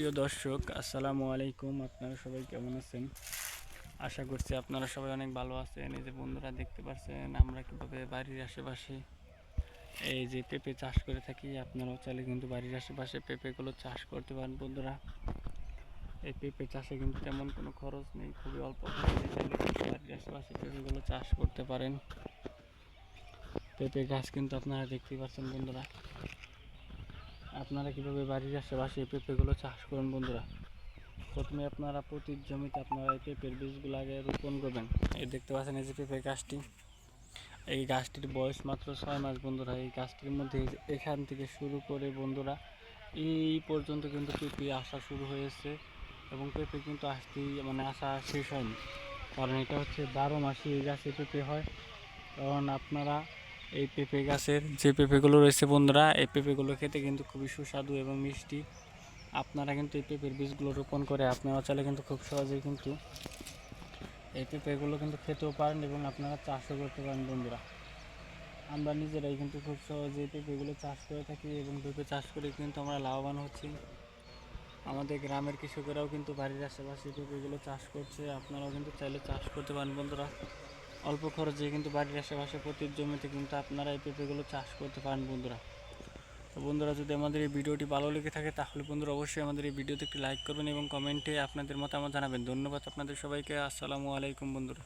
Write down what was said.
প্রিয় দর্শক, আসসালামু আলাইকুম। আপনারা সবাই কেমন আছেন? আশা করছি আপনারা সবাই অনেক ভালো আছেন। এই যে বন্ধুরা দেখতে পাচ্ছেন আমরা কীভাবে বাড়ির আশেপাশে এই যে পেঁপে চাষ করে থাকি, আপনারাও চাইলে কিন্তু বাড়ির আশেপাশে পেঁপেগুলো চাষ করতে পারেন, বন্ধুরা। এই পেঁপে চাষে কিন্তু তেমন কোনো খরচ নেই, খুবই অল্প চাইলে বাড়ির আশেপাশে পেঁপেগুলো চাষ করতে পারেন। পেঁপে গাছ কিন্তু আপনারা দেখতেই পাচ্ছেন, বন্ধুরা। আপনারা কীভাবে বাড়ির আশেপাশে পেঁপেগুলো চাষ করুন বন্ধুরা? প্রথমে আপনারা প্রতি জমিতে আপনারা এই পেঁপের বীজগুলো আগে রোপণ করবেন। এই দেখতে পাচ্ছেন এই যে পেঁপে গাছটি। এই গাছটির বয়স মাত্র ছয় মাস বন্ধুরা। এই গাছটির মধ্যে এখান থেকে শুরু করে বন্ধুরা, এই পর্যন্ত কিন্তু পেঁপে আসা শুরু হয়েছে এবং পেঁপে কিন্তু আসতেই মানে আসা শেষ হয়নি। কারণ এটা হচ্ছে বারো মাসে এই গাছে পেঁপে হয়। কারণ আপনারা এই পেঁপে গাছের যে পেঁপেগুলো রয়েছে বন্ধুরা, এই পেঁপেগুলো খেতে কিন্তু খুবই সুস্বাদু এবং মিষ্টি। আপনারা কিন্তু এই পেঁপের বীজগুলো রোপণ করে আপনারা চাইলে কিন্তু খুব সহজেই কিন্তু এই পেঁপেগুলো কিন্তু খেতেও পারেন এবং আপনারা চাষও করতে পারেন বন্ধুরা। আমরা নিজেরাই কিন্তু খুব সহজেই পেঁপেগুলো চাষ করে থাকি এবং পেঁপে চাষ করে কিন্তু আমরা লাভবান হচ্ছি। আমাদের গ্রামের কৃষকেরাও কিন্তু বাড়ির আশেপাশে পেঁপেগুলো চাষ করছে, আপনারাও কিন্তু চাইলে চাষ করতে পারেন বন্ধুরা। অল্প খরচে কিন্তু বাড়ির আশেপাশে প্রতি জমিতে কিন্তু আপনারা এই পেঁপেগুলো চাষ করতে পারেন বন্ধুরা। তো বন্ধুরা, যদি আমাদের এই ভিডিওটি ভালো লেগে থাকে, তাহলে বন্ধুরা অবশ্যই আমাদের এই ভিডিওতে একটি লাইক করবেন এবং কমেন্টে আপনাদের মতামত জানাবেন। ধন্যবাদ আপনাদের সবাইকে। আসসালামু আলাইকুম বন্ধুরা।